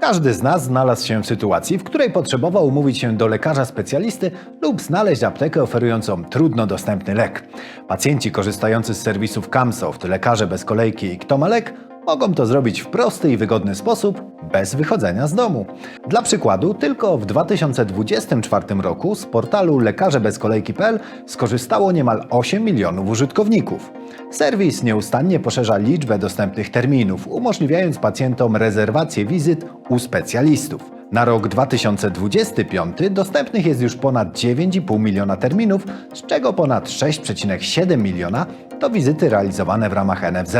Każdy z nas znalazł się w sytuacji, w której potrzebował umówić się do lekarza specjalisty lub znaleźć aptekę oferującą trudno dostępny lek. Pacjenci korzystający z serwisów Camsoft, lekarze bez kolejki i Kto ma lek mogą to zrobić w prosty i wygodny sposób, bez wychodzenia z domu. Dla przykładu, tylko w 2024 roku z portalu lekarzebezkolejki.pl skorzystało niemal 8 milionów użytkowników. Serwis nieustannie poszerza liczbę dostępnych terminów, umożliwiając pacjentom rezerwację wizyt u specjalistów. Na rok 2025 dostępnych jest już ponad 9,5 miliona terminów, z czego ponad 6,7 miliona to wizyty realizowane w ramach NFZ.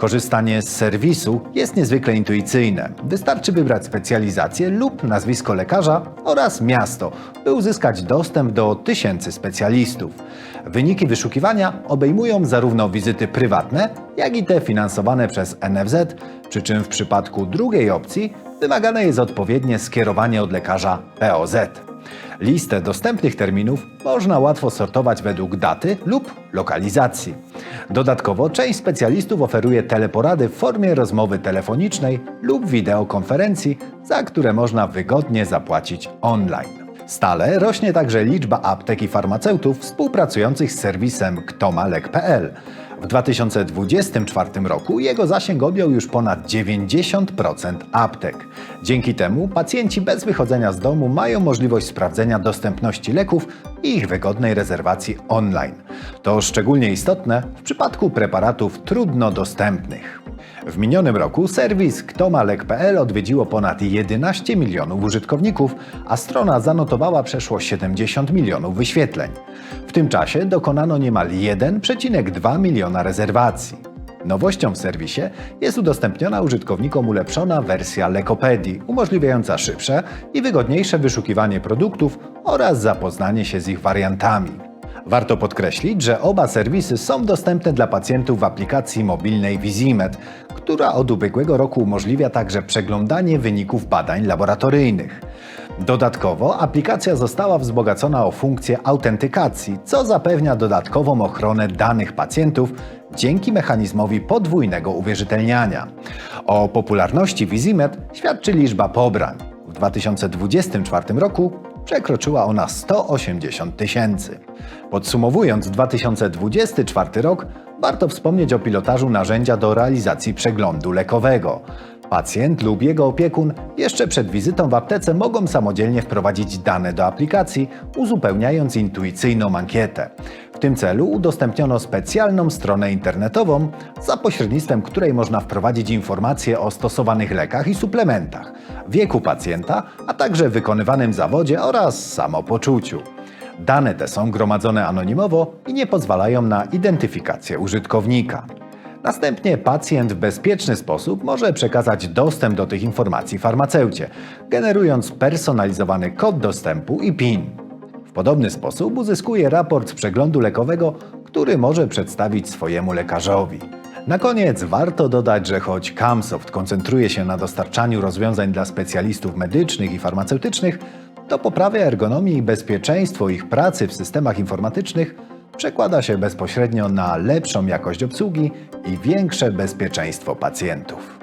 Korzystanie z serwisu jest niezwykle intuicyjne. Wystarczy wybrać specjalizację lub nazwisko lekarza oraz miasto, by uzyskać dostęp do tysięcy specjalistów. Wyniki wyszukiwania obejmują zarówno wizyty prywatne, jak i te finansowane przez NFZ, przy czym w przypadku drugiej opcji wymagane jest odpowiednie skierowanie od lekarza POZ. Listę dostępnych terminów można łatwo sortować według daty lub lokalizacji. Dodatkowo część specjalistów oferuje teleporady w formie rozmowy telefonicznej lub wideokonferencji, za które można wygodnie zapłacić online. Stale rośnie także liczba aptek i farmaceutów współpracujących z serwisem ktomalek.pl. W 2024 roku jego zasięg objął już ponad 90% aptek. Dzięki temu pacjenci bez wychodzenia z domu mają możliwość sprawdzenia dostępności leków i ich wygodnej rezerwacji online. To szczególnie istotne w przypadku preparatów trudno dostępnych. W minionym roku serwis ktomalek.pl odwiedziło ponad 11 milionów użytkowników, a strona zanotowała przeszło 70 milionów wyświetleń. W tym czasie dokonano niemal 1,2 miliona rezerwacji. Nowością w serwisie jest udostępniona użytkownikom ulepszona wersja Lekopedii, umożliwiająca szybsze i wygodniejsze wyszukiwanie produktów oraz zapoznanie się z ich wariantami. Warto podkreślić, że oba serwisy są dostępne dla pacjentów w aplikacji mobilnej Vizimed, która od ubiegłego roku umożliwia także przeglądanie wyników badań laboratoryjnych. Dodatkowo aplikacja została wzbogacona o funkcję autentykacji, co zapewnia dodatkową ochronę danych pacjentów dzięki mechanizmowi podwójnego uwierzytelniania. O popularności Vizimed świadczy liczba pobrań. W 2024 roku przekroczyła ona 180 tysięcy. Podsumowując 2024 rok, warto wspomnieć o pilotażu narzędzia do realizacji przeglądu lekowego. Pacjent lub jego opiekun jeszcze przed wizytą w aptece mogą samodzielnie wprowadzić dane do aplikacji, uzupełniając intuicyjną ankietę. W tym celu udostępniono specjalną stronę internetową, za pośrednictwem której można wprowadzić informacje o stosowanych lekach i suplementach, wieku pacjenta, a także wykonywanym zawodzie oraz samopoczuciu. Dane te są gromadzone anonimowo i nie pozwalają na identyfikację użytkownika. Następnie pacjent w bezpieczny sposób może przekazać dostęp do tych informacji farmaceucie, generując personalizowany kod dostępu i PIN. W podobny sposób uzyskuje raport z przeglądu lekowego, który może przedstawić swojemu lekarzowi. Na koniec warto dodać, że choć Camsoft koncentruje się na dostarczaniu rozwiązań dla specjalistów medycznych i farmaceutycznych, to poprawia ergonomię i bezpieczeństwo ich pracy w systemach informatycznych przekłada się bezpośrednio na lepszą jakość obsługi i większe bezpieczeństwo pacjentów.